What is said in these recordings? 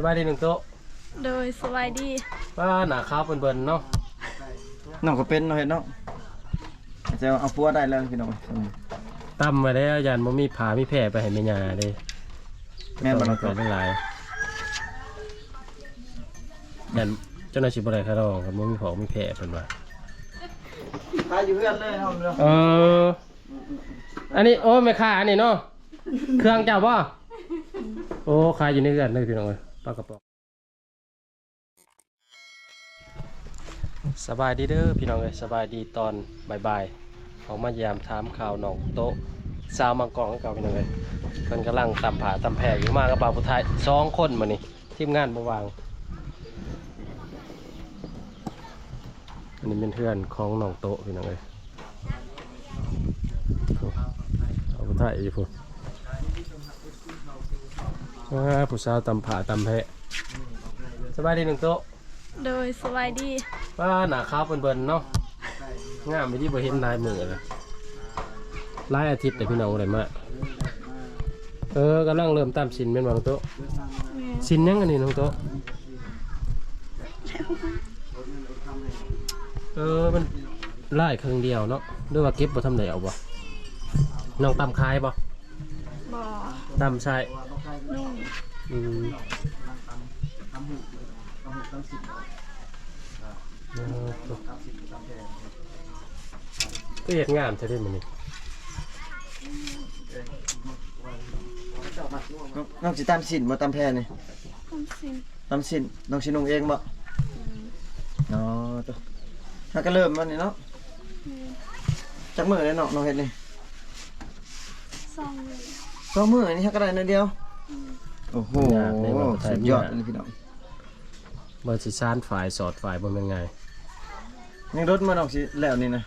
สบายดีหนึ่งโต๊ะโดยสบายดีป้าหนาข้าวเบิ่นๆเนาะน้องก็เป็นเนาะเฮ็ดเนาะจะเอาปัวได้แล้วพี่น้องตำมาแล้วยันบ่มีผามีแผลไปให้แม่ยาเด้แม่นบ่ต้น้อองงเกิดทั้งหลายยันเจ้าหน้าที่บ่ได้คาดองครับบ่มีของมีแผลเพิ่นว่าตายอยู่เพื่อนเลยเฮาเนาะเอออันนี้โอ้แม่ค้าอันนี้เนาะเครื่องเจ้าบ่โอ้ขายอยู่ในเรือนเลยพี่น้องเอ้ย ปลากระป๋องสบายดีเด้อพี่น้องเอ้ยสบายดีตอนบ่ายๆออกมายามถามข่าวหนองโต๊ะสาวมังกรเก่าพี่น้องเอ้ยเพิ่นกำลังตำผาตำแพรอยู่มากกับบ่าผู้ไทยสองคนมานี่ทีมงานบ่วางอันนี้เป็นเพื่อนของหนองโต๊ะพี่น้องเอ้ยเอาไปถ่ายอยู่พุ่น อ่าผู้สาวตำผาตำแพะสบายดีหนึ่งโต๊ะโดยสบายดีป้าหนาข้าวเบิ่นๆเนาะงามไปที่บ่เห็นลายมือเลยลายอาทิตย์แต่พี่น้องอะไรมาเออกำลังเริ่มตามสินเป็นบางโต๊ะสินยังอันนี้น้องโต๊ะเออมันลายครึ่งเดียวเนาะหรือว่าเก็บบ่ทำไหนเอาบ่น้องตำคายบ่บอตำใช่นุ่ง อืมเออก็เห็ดงามใช่ได้มั้ยนี่น้องสิตามสินบ่ตามแพรนี่คำสินตามสินน้องสินุ่งเองบ่เนาะตัวถ้าก็เริ่มมันนี่เนาะจักมื้อเลยเนาะน้องเฮ็ดนี่ซองเลยสองมื้อนี่ถ้าก็ได้นิดเดียว โอ้โหสุดยอดเลยพี่น้องเบอร์สิซานฝ่ายสอดฝ่ายบ่แม่นไงยังรถมาน้องสิแล้วนี่นะ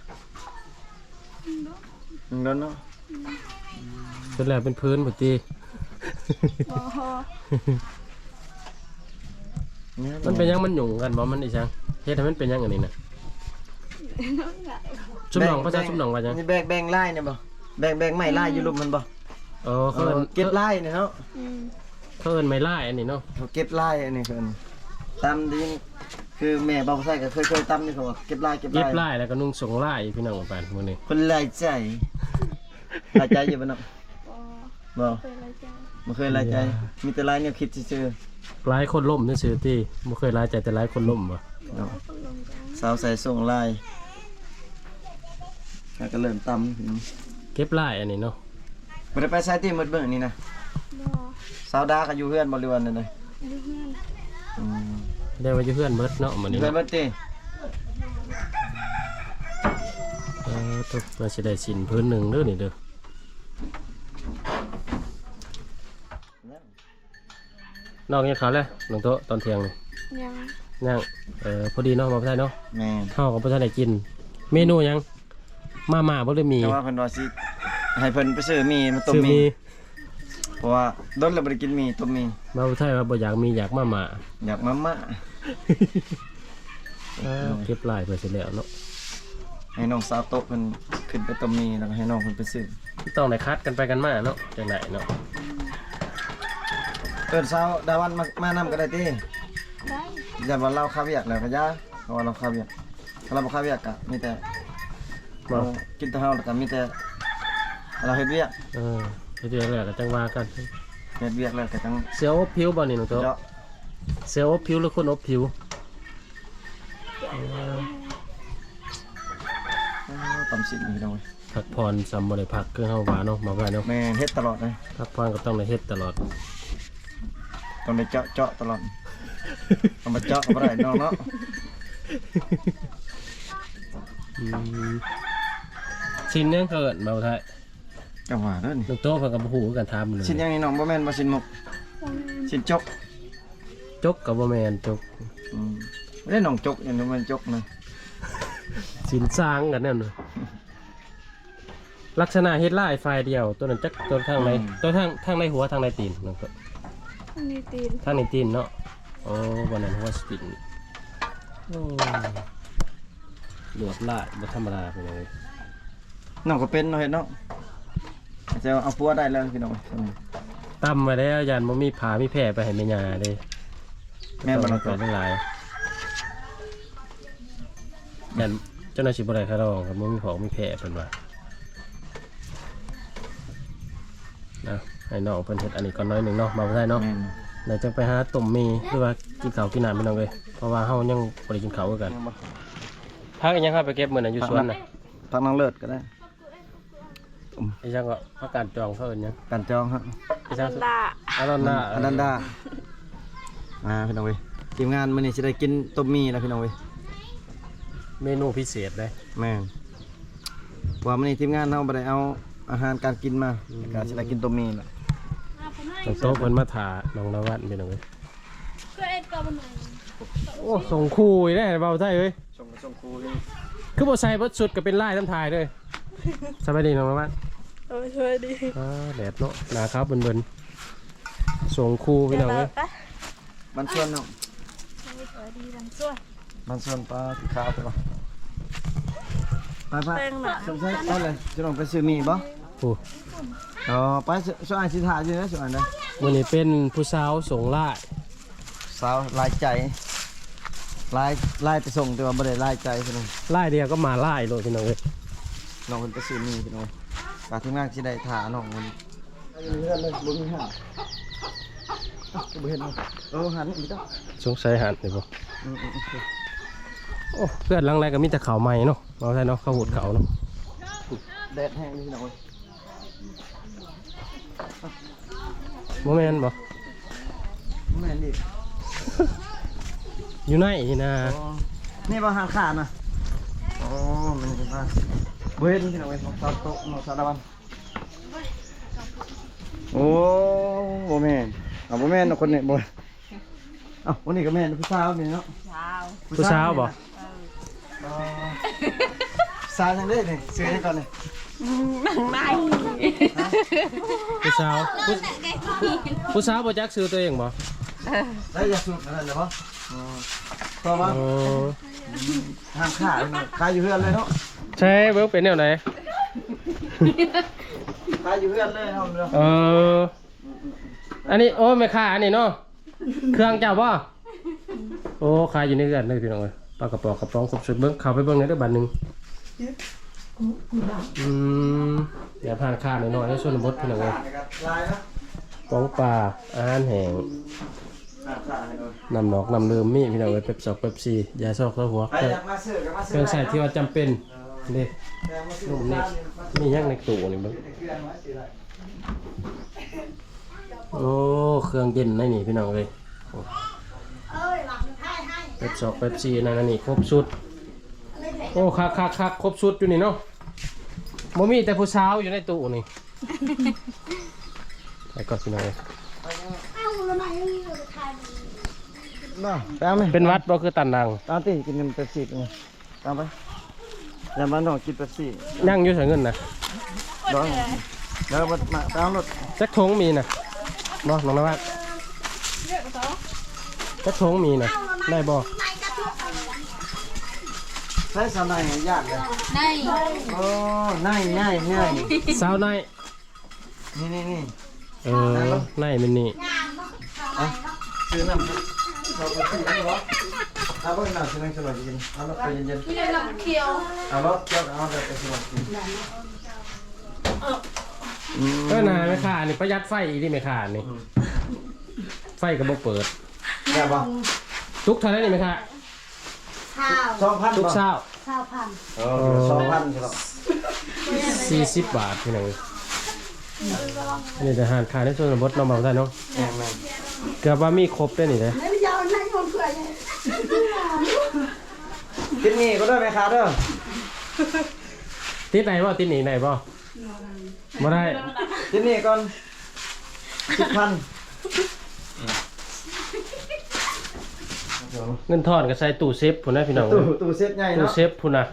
ยังรถเนาะเป็นแล้วเป็นพื้นพุ่นติบอมันเป็นหยังมันหยุ่งกันบ่มันอีจังเฮ็ดให้มันเป็นหยังอันนี้น่ะชุบหนองพระเจ้าชุบหนองว่าหยังนี่แบกแบงไล่เนี่ยบ่แบกแบงไม้ไล่อยู่ลุมมันบ่เออเอเขาเอิ้อนเก็บไล่เนี่ยเนาะ อืม เขาเอิ้นไม้ล่ายอันนี้เนาะเขาเก็บไล่อันนี้คือตำดิคือแม่เบาใส่ก็เคยเคยตำนี่เขาว่าเก็บไล่เก็บเย็บไล่ล่ายแล้วก็นุ่งสงล่ายพี่น้องปานมื้อนี้คนไล่ใจไล่ใจอยู่บ่เนาะบอบ่เป็นอะไรจ้าบ่เคยไล่ใจ มีแต่ไล่เนี่ยคิดซื่อหลายคนล่มซื่อๆติบ่เคยหลายใจแต่หลายคนล่มบ่ๆเนาะคนลงกันสาวใส่ส่งไล่แล้วก็เริ่มตำเก็บล่ายอันนี้เนาะบ่ได้ไปใช้ที่หมดเบิ่งนี่นะบอ สาวดาก็อยู่เฮือนบ่เรือนนั่นน่ะดูเพื่อนอืมได้มาอยู่เพื่อนเบิดเนาะมื้อนี้เฮือนเนาะบ่ติเออตุ๊กมาสิได้สินพื้นหนึงเด้อนี่เด้อน้องกินข้าวแล้วน้องโตะตอนเที่ยงนี่ยังยังเออพอดีเนาะมาบ่ได้เนาะแม่นเฮาก็บ่ทันได้กิน เมนูหยังมาม่าบ่ได้มีแต่ว่าเพิ่นว่าสิให้เพิ่นไปซื้อมีมาต้มซื้อมี มี เพราะว่าดนแล้วบ่ได้กินมีต้มมีมาบ่ไทยว่าบ่อยากมีอยากมาม่าอยากมาม่าเออเก็บลายไปเสร็จแล้วเนาะให้น้องสาวโต๊ะเพิ่นขึ้นไปต้มมีแล้วก็ให้น้องเพิ่นไปซื้อต้องได้คัดกันไปกันมาเนาะจังไดเนาะเอิ้นสาวดาวันมามานํก็ได้ติได้อย่าว่าเราคาเวียกแล้วก็อย่าเพราะว่าเราคาเวียกถ้าเราบ่คาเวียกก็มีแต่บ่เรากินแต่เฮาแล้วก็มีแต่เราเฮ็ดเวียกเออ เดี๋ยวแล้วก็จังว่ากันเฮ็ดเวียกแล้วก็จังเสียวอบผิวบ่นี่น้องโตะเจาะเสียวอบผิวหรือคนอบผิวเอออ้าวตำสินี่พี่น้องเว้ยพักผ่อนซ้ำบ่ได้พักคือเฮาว่าเนาะมาว่าเนาะแม่นเฮ็ดตลอดเลยพักผ่อนก็ต้องได้เฮ็ดตลอด ต้องได้เจาะเจาะตลอดเอามาเจาะก็บ่ได้น้องเนาะอืมชิ้นหนึงเกิดมาบ่ไทย จังหวะเด้อนี่น้องโตะเพิ่นก็บ่ฮู้คือกันถามมันเลยชิ้นอย่างนี้น้องบ่แม่นบ่ชิ้นหมกบอแมนชิ้นจกจกก็บ่แม่นจกอืมไม่ได้น้องจกอย่างนี้มันจกนะสินสร้างกันนั่นน่ะลักษณะเฮ็ดลายไฟเดียว ตัวนั้นจักตัวทางไหนตัวทางทางในหัวทางในตีนน้องโตะอันนี้ตีนทางในตีนเนาะโอ้วันนั้นหัวสตินโอ้หลวดลายบ่ธรรมดาไปเลยน้องก็เป็นเนาะเฮ็ดเนาะ จะเอาปัวได้แล้วพี่น้องตำมาแล้วยันบ่มีผามีแผลไปให้แม่ยาเด้แม่นบ่น้องเปิโตดได้หลายยันเจ้าหน้าที่บริการเราครับมันมีของมีแผลเป็นว่านะให้น้องเพิ่นเฮ็ดอันนี้ก่อนน้อยหนึ่งเนาะมาบ่ได้เนาะแม่นเดี๋ยวจะไปหาต้มมีหรือว่ากินข้าวกินน้ำพี่น้องเลยเพราะว่าเฮายังบ่ได้กินข้าวคือกันยังบ่พักอีกยังครับไปเก็บมื้อนั้นอยู่สวนน่ะพักน้องเลิศก็ได้ อีจังก็พักการจองเขาเอิ้นหยังการจองฮะอีจังดาอารอนน่าอันนั้นดามาพี่น้องเว้ยทีมงานมื้อนี้สิได้กินต้มมีแล้วพี่น้องเว้ยเมนูพิเศษเลยแม่นว่ามื้อนี้ทีมงานเฮาบ่ได้เอาอาหารการกินมาก็สิได้กินต้มมีล่ะต้องโต๊ะเพิ่นมาถาน้องนวัดพี่น้องเอ้ยก็เอ็ดกับมันโอ้ส่งคู่อีกได้เบาใจเอ้ยส่งส่งครูเลย คือบ่ใส่เบิดสุดก็เป็นลายน้ำทายเด้อสบายดีน้องนวัด เออช่วยดีอ่าแดดเนาะหนาขาวเบิ่นๆส่งคู่พี่น้องเอ้ยปะบ้านส่วนเนาะช่วยดีดังช่วยบ้านส่วนปลาที่ขาวไปบ่ไปไปแป้งหนาสงสัยเอาเลยจะลองไปซื้อมีบ่โอ้อ๋อไปสวนสิทาอยู่นะสวนนะมื้อนี้เป็นผู้สาวส่งลายสาวลายใจลายลายไปส่งแต่ว่าบ่ได้ลายใจพี่น้องลายเดียวก็มาลายโลดพี่น้องเอ้ยน้องเพิ่นไปซื้อมีพี่น้อง ปลาทีมงานสิได้ทาน้องมันเฮือนเลยบ่มีห้าบ่เห็นเออหันอีกแล้วสงสัยหันนี่บ่โอ้เพื่อนลังไรก็มีแต่ข้าใหม่เนาะเอาใช่เนาะข้าหดเขาเนาะแดดแห้งนี่พี่น้องเอ้ยบ่แม่นบ่แม่นดิอยู่ไหนนี่นะนี่บ่หาขาดนะอ๋อมันเป็นว่าน พี่น้องเอ้ยของสาวโต๊ะน้องสาวตะวันโอ้บ่แม่นเอาบ่แม่นเนาะคนนี้บ่เอ้าวันนี้ก็แม่นผู้สาวนี่เนาะ ผู้สาวบ่สาวจังเด้นี่ซื้อให้ก่อนนี่ผู้สาวผู้ผู้สาวบ่จักซื้อตัวเองบ่ได้ยาสูบนั่นแหละบ่อ๋อเพราะว่าโอ้ ห้ามขายเนาะขายอยู่เฮือนเลยเนาะ ใช่เบิ่งเป็นแนวไหนขายอยู่เฮือนเลยเฮาเนาะเออ อันนี้โอ้แม่ค้าอันนี้เนาะ เครื่องเจ้าบ่โอ้ขายอยู่ในเรือนเลยพี่น้องเอ้ยปลากระป๋องกระป๋องครบสุดเบิ่งเข้าไปเบิ่งในเด้อบัดหนึงอืมเดี๋ยวผ่านค่าหน่อยๆในส่วนบดพี่น้องเอ้ยลายนะป้องปลาอาหารแห้งห้ามขายเลยน้ำหนอกน้ำลืมมีพี่น้องเอ้ยเป๊ปซอกเป๊ปซี่ยาซอกตัวหัวใครอยากมาซื้อก็มาเคซื้รื่องใส่ที่ว่าจำเป็น นี่แต่มาซื้อนุ่มนี่นี่มีหยังในตู้นี่เบิ่งเครื่องมาซื้อได้โอ้เครื่องเย็นในนี่พี่น้องเอ้ยโอ้เป๊ปซอกเป๊ปซี่นั่นอันนี่ครบชุดโอ้คักคักคักครบชุดอยู่นี่เนาะบ่มีแต่ผู้สาวอยู่ในตู้นี่ไปก่อนพี่น้องเอ้ยน่ะตามไหมเป็นวัดบ่คือตันดังตามที่กินกันเป๊ปซี่กันตามไป อย่ามาหนองกินเป๊ปซี่นั่งอยู่ใส่เงินนะลองแล้วมามาตามรถจักทงมีนะบ่น้องนวัดจักทงมีนะได้บ่ใช้สาวไหนยากเลยในโอ้ง่ายง่ายง่ายสาวในายนี่นี่นี่เออในายมันนี่เอาซื้อน้ำเขาไปซื้อได้หรอ เอาเบิ่งน้ำซื้อน้ำสลัดกินเอารถไปเย็นที่ได้ลำเคียวๆเอารถเกี่ยวเอารถไปสลัดกินอืมเออนายไม่ขาดนี่ประหยัดไฟอีนี่ไม่ขาดนี่ ไฟก็บ่เปิดได้ปะทุกเท่านั้นนี่ไม่ขาดสองพันทุกบ่เช้าเออสองพันครับสี่สิบบาทพี่น้องนี่จะหารค่าในส่วนบดน้องเบาได้เนาะแม่แม่เกือบว่ามีครบได้นี่เลยกินนี่ ก็ได้ไหมครับเด้อติดไหนบ่ติดหนีไหนบ่บ่ได้กินนี่ก่อนสิบพันเงินทอนก็ใส่ตู้เซฟพุ่นนะพี่น้องตู้ตู้เซฟใหญ่ตู้เนาะเซฟพุ่นนะ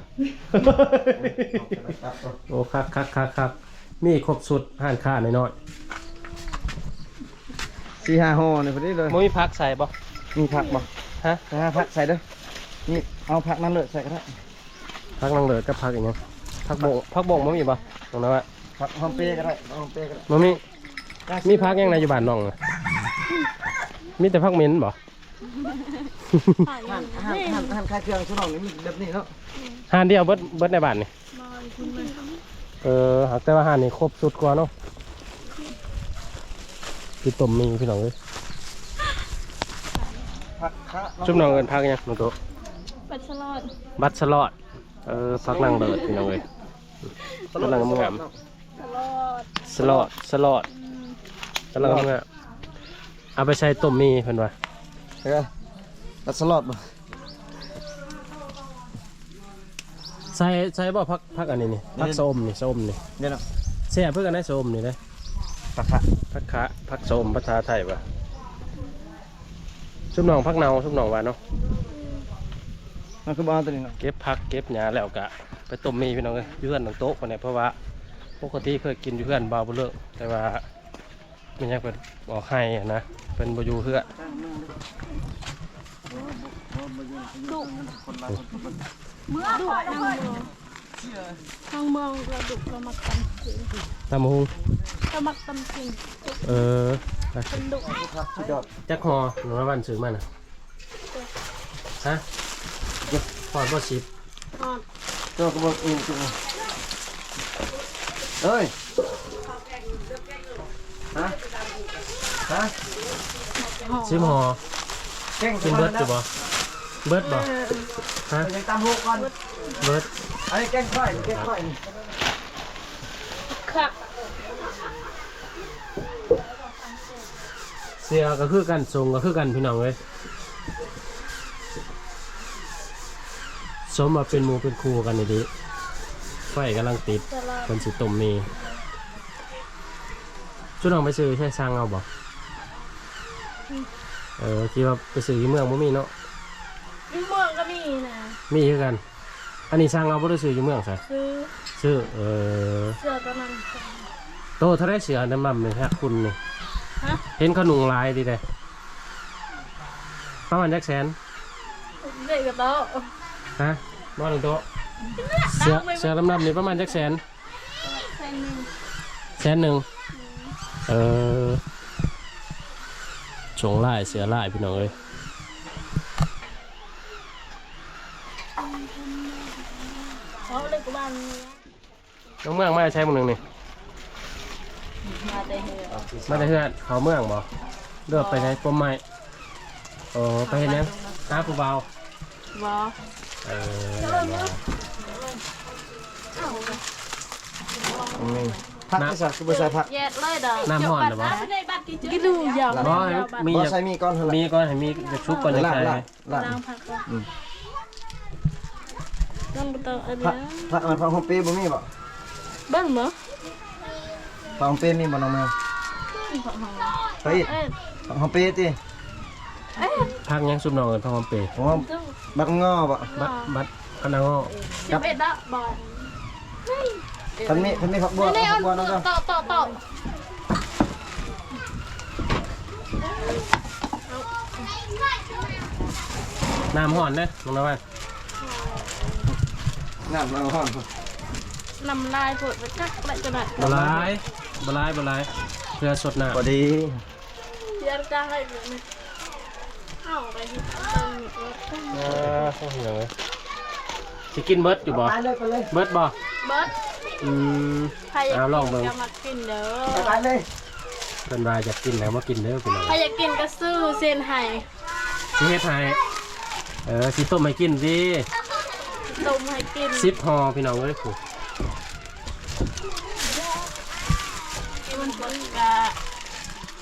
โอ้คักคักคักคักมีครบสุดห่านค่าน้อยสี่ห้าห่อนี่พอดีเลยๆบ่มีพักใส่บ่มีผักบ่ฮะไปหาผักใส่เด้อ นี่เอาผักนั่นเลยใส่ก็ได้พักนังเหลือกับพักอีกยังพักบงพักบงบ่มีบ่ตรงนั้นว่าผักหอมเปรย์ก็ได้หอมเปรย์ก็ได้บ่มีมีพักยังในอยู่บ้านน้องน่ะมีแต่พักเหม็นบ่ถ่ายหันหันหันหันคลายเครื่องชุดน้องนี่มีแบบนี้เนาะหานเดียวเบิดเบิดในบ้านนี่มาคุณเลยเออหากแต่ว่าหานนี่ครบสุดกว่าเนาะคือต้มมีพี่น้องเอ้ยผักคะจุ่มน้องเอิ้นพักยังน้องโต ปัดสลอดบัตรสลอด เออพักนั่งเลิศพี่น้องเอ้ยกำลังงามสลอดสลอดสลอดกำลังงามเอาไปใช้ต้มมีเพิ่นว่าเออตัดสลอดบ่ใส่ใส่บ่พักพักอันนี้นี่พักส้มนี่ส้มนี่เดี๋ยวเนาะแซ่บเพื่อกันได้ส้มนี่เด้ผักคะพักคะพักส้มภาษาไทยว่ะชุบหนองพักเนาชุบหนองว่าเนาะ มันคือบ้านตัวนี้เนาะเก็บผักเก็บหญ้าแล้วกะไปต้มมีพี่น้องเอ้ยอยู่เพื่อนตรงโต๊ะคนนี้เพราะว่าปกติเคยกินอยู่เพื่อนบาวบุเลิกแต่ว่ามันยังเป็นบอกให้อะนะเป็นบอยู่เพื่อดุเมื่อดุทางเมืองทางเมืองเราดุเรามักตำจริงตำหุงเรามักตำจริงเออไปเป็นดุครับสุดยอดจักหอหนูวันซื้อมาน่ะฮะ พอดบ่สิบอ่อนเจ้าก็บอกเองจริงเอ้ยฮะฮะหอมสิบหอเก่งกินเบิดอยู่บ่เบิดบ่ฮะไปยังตามหูก่อนเบิดอันนี้แกงค่อยแกงค่อยครับเสียก็คือกันทรงก็คือกันพี่น้องเว้ย สมมาเป็นหมูเป็นครูกันนี่ดิไฟกำลังติดสลอดคนสิต้มมีชุดน้องไปซื้อใช่สร้างเอาบ่เออคิดว่าไปซื้อที่เมืองบ่มีเนาะที่เมืองก็มีนะ มีคือกัน อันนี้สร้างเอาบ่ได้ซื้ออยู่เมืองใช่ซื้อซื้อเออเสื้อตัวนั้นโตเท่าได้เสือน้ำมันเลยฮะคุณนี่ฮะเห็นเขาหนุ่งลายดีเลยประมาณจักแสนเด็กกับโต๊ะฮะ นอนหนึ่งโต๊ะเสือเสือลำลำนี่ประมาณจักแสนแฟนหนึ่งแสนหนึ่งเออชงลายเสือลายพี่น้องเอ้ยเขาเด็กกับบ้านน้องเมืองมาใช้มึงหนึ่งนี่มาแต่เหือมาแต่เพื่อนเขาเมืองบ่เลือกไปในปมไม้โอ้ไปเห็นยังหาผู้เบาบอ เออนี่ผักที่สักคือบ่ใส่ผัก แยดเลยเด้อน้ำห่อนหรือบ่กินดูอย่างบ่ให้มีบ่อยากใส่มีก้อนเท่าไหร่มีก่อนให้มีจะชุบก่อนจะลาดใส่ลาดลาดล้างผักก่อนต้องไปเติมอันผักนี้ผักมันผักหอมเปรี้ยวบ่มีบ่บ้านเหรอผักหอมเปรี้ยวมีบ่น้องแมวผักหอมไปอีกเอ้ยผักหอมเปรี้ยวติเอ้ย พักยังซุปนองกันพักความเปย์ผมว่าบักงอบ่บัดบัดคณะงอจะเป็ดละบอลเพิ่นมีเพิ่นมีผักบัวนี่ผัเอากบัวน้องต่อเจ้าต่อต่อน้ำห่อนนะน้องนวันน้ำมันร้อนน้ำลายผดไปจักอะไรจะได้บลายบลายบลายเพื่อสดน้ำพอดีเดี๋ยวจะให้ดูนะ เอาไปที่เติมอีกรถเออโอ้โหสิกินเบิร์ดอยู่บ่ไปเลยไปเลยเบิร์ดบ่เบิร์ดอืม ใครอยากเอาลองเบิ่งจะมากินเด้อไปเลยเป็นรายจะกินแล้วมากินเด้อพี่น้องใครอยากกินก็ซื้อเส้นไห่สิเฮ็ดให้เออสิต้มให้กินสิต้มให้กินสิบห่อพี่น้องเอ้ยผู้มันเบิร์ดกะ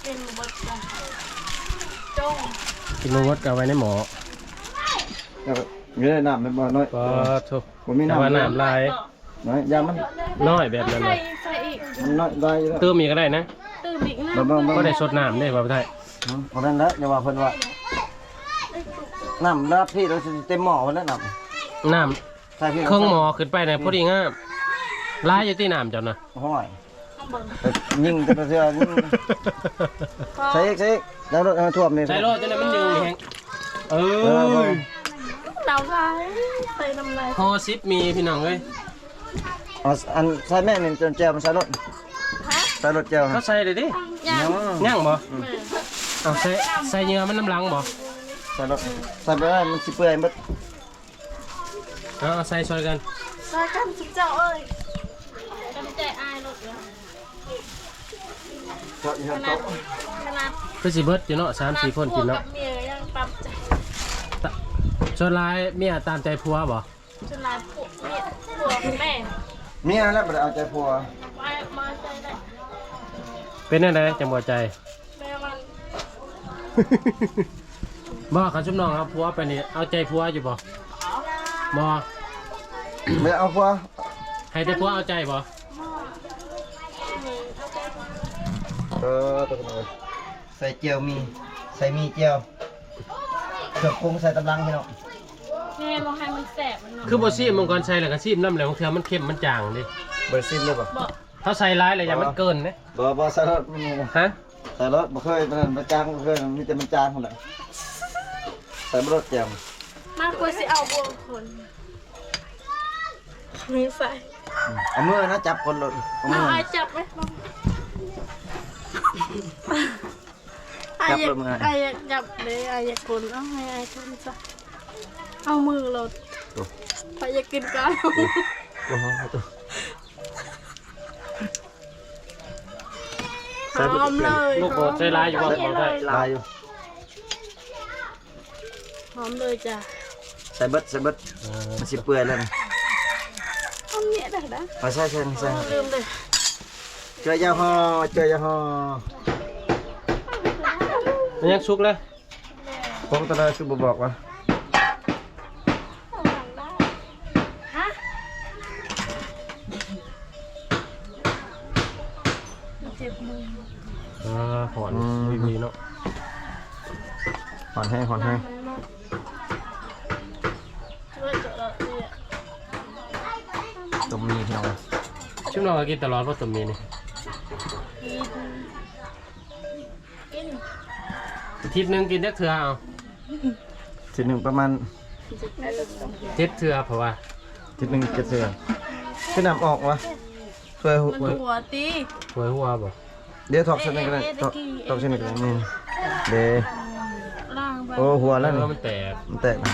เป็นเบิร์ดกะจง กินมาวัดก็เอาไว้ในหมอเดี๋ยวอยู่ในน้ำมันบ่น้อย ก็ทุกบ่มีแต่น้ำ ว่าน้ำลายน้อยยามันน้อยแบบนั้นใส่เลยใส่อีกมันน้อยได้อยู่แล้วเติมอีกก็ได้นะตื้มอีกนะบ่บ่บ่ ก็ได้สดน้ำได้บ่ได้เพราะนั้นแหละอย่าว่าเพิ่นว่าน้ำรับพี่เราสิเต็มหม้อไว้แล้วน้ำน้ใช่พี่ำเครื่องหมอขึ้นไปเนี่ยพอดีงามลายอยู่ที่น้ำเจ้านะห้อย ข้างบนแต่ยิงแต่เสื้อยิงใส่อีกใส่อีกแล้วรถเอาท่วมนี่ใส่รถจนมันยืงแหงเอเอออน้ำลายใส่น้ำลายฮอซิปมีพี่น้องเอ้ยเอาอันใส่แม่นี่จนแจวมันใส่รถฮะใส่รถแจวเขานะใส่เลยดิยังเนาะย่างบ่แม่เอาใส่ใส่เหงื่อมันน้ำลังบ่ใส่รถใส่ไปได้มันสิเปื่อยหมดเอาเอาใส่ซอยกันซอยกันสุดเจ้าเอ้ยาะอยู่ขครับนาดโต๊ะขนาดคือสิเบิดอยู่เนาะสามสี่คนกินผัวเนาะกับเมียยังปั๊มใจส่วนหลายเมียตามใจผัวบ่จนลายผัวเมียผัวแม่เมียแล้วบ่ได้เอาใจผัวไปมาใจได้เป็นจังไดจังบ่ใจ แม่มันบ่เขาชุบน้องเอาผัวไปนี่เอาใจผัวอยู่บ่บ่ไม่เอาผัวให้แต่ผัวเอาใจบ่ เออตัวกันเลยใส่เจียวมี ใส่มีเจียวเครื่องปรุงใส่ตำลังพี่น้องแม่บอกให้มันแสบมันเนาะคือบ่ซีมมังกรใส่แล้วก็ซีมน้ำแล้วบางเทื่อมันเค็มมันจางดิเบอร์ซิมเลยป่ะบอกถ้าใส่ร้ายแล้วอย่ามันเกินเด้บ่บ่ใส่รถมันนี่นะฮะใส่รถบ่เคยมันมันจางบ่เคยมีแต่มันจางคนละใส่บ่รถแจ่มมากกว่าสิเอาบวงคนมีใส่เอามือนะจับคนรถเอามืเอาอไอ้จับไหมลอง ไอ้อยากไอ้อยากจับเลยไอ้อยากคนเอาให้ไอ้คนซะเอามือเราไปอยากกินกันโอ้โหตัวหอมเลยลูกบ่ใส่ร้ายอยู่บ่บ่ได้ลายอยู่หอมเลยจ้ะใส่เบิดใส่เบิดเออมันสิเปื่อยแล้วนี่หอมเนี่ยได้นะเอาใส่ใส่ใส่ลืมเลย เจอยาฮอเจอยาฮอมันยังสุกเลยผมตอนนั้นคือบ่บอกว่าฮะเจ็บมืออ่าหอนวิวีเนาะหอนแห้งหอนแห้งช่วยเจาะเราเนี่ยต้มมีพี่น้องชุบน้องก็กินตลอดบ่ตัวมีนี่ ทิตย์หนึงกินจักเทื่อเอาทีหนึ่งประมาณเจ็ดเทื่อเพราะว่าทีหนึ่งเจ็ดเสือขึ้นน้ำออกวะช่วยหัวมันหัวตีหวยหัวบ่เดี๋ยวถอกเส้นหนึงก็ได้ถอกถอกเส้นหนึงก็ได้นี่เดี๋ยวล่างไปโอ้หัวแล้วเอนี่อมันแตกมันแตกนะ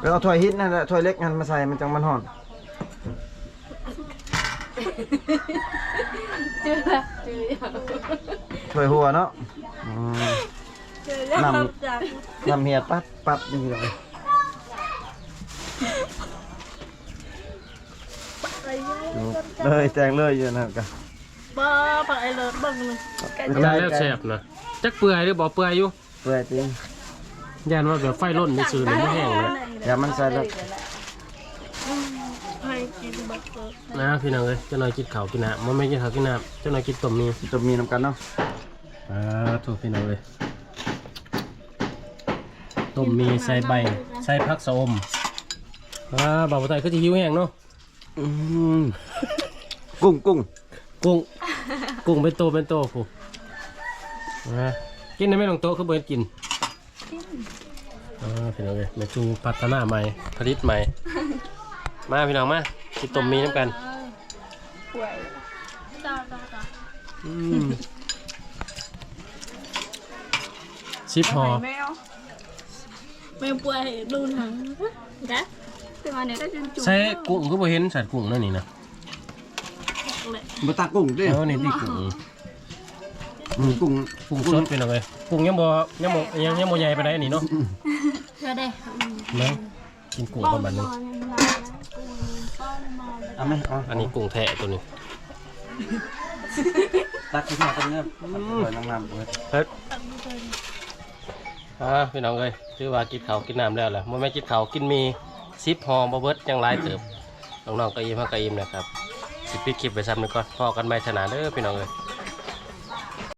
แล้วเอาถ้วยฮิตนั่นแหละถ้วยเล็กนั่นมาใส่มันจังมันห่อน เจอละเจอถ้วยหัวเนาะอืมเจอแล้ว นำจากน้ำเฮียปั๊บปั๊บนี่เลยไปเยอะเลยแจงเลยอยู่นะครับกันบ้าปักไอ้เลิศบ้างเลยมันได้แล้วแซ่บนะจักเปื่อยหรือบ่เปื่อยอยู่เปื่อยจริงย่านว่าแบบไฟล่นซื่อๆนี่ไม่แห้งเลยอย่ามันใส่แล้วให้กินบักเกอร์นะพี่น้องเอ้ยเจ้าหน่อยกินข้าวกินน้ำมันไม่กินข้าวกินน้ำเจ้าหน่อยกินต้มมีจะมีน้ำกันเนาะอ่าถูกพี่น้องเลย ต้มมีใส่ใบใส่ผักสะอมอ่าบ่าวไทยคือจะหิวแห้งเนาะอืมกุ้งกุ้งกุ้งกุ้งเป็นโตเป็นโตผู้นะกินได้ไหมลงโตะคือเบิร์กินอ่าพี่น้องเลยแม่จูพัฒนาใหม่ผลิตใหม่ มาพี่น้องมากินต้มมีน้ำกันป่วยจ้าจ้าจ้าอืมชิปหอ แมวแมวป่วยดูหนังจ้ะแต่วันนี้ก็จนจุกใช้กุ้งคือบ่เห็นสัตว์กุ้งนั่นนี่นะเลยบะตากุ้งดิเออนี่ที่กุ้งอืมกุ้งกุ้งสดเป็นอะไรกุ้งยังบ่ยังบ่ยังยังบ่ใหญ่ไปานใดอันนี้เนาะเชื่อได้เนาะกินกุ้งประมาณนึงเอาไหมเอาอันนี้กุ้งแท้ตัวนี้ตักขึ้นมาตรงนี้สวยงามๆเลยเฮ้ย อ่าพี่น้องเอ้ยชื่อว่ากินเขาวกินน้ำแล้วแหละบ่แม่กินเขาวกินมีซิปหอบ่เบิดยังไลายเติบน้องๆก็อิ่มเฮะก็อิ่มนะครับสิปิดคลิปไว้ซ้ำหนึ่งก่อนพอกันใหม่ถนาเด้อพี่น้องเอ้ย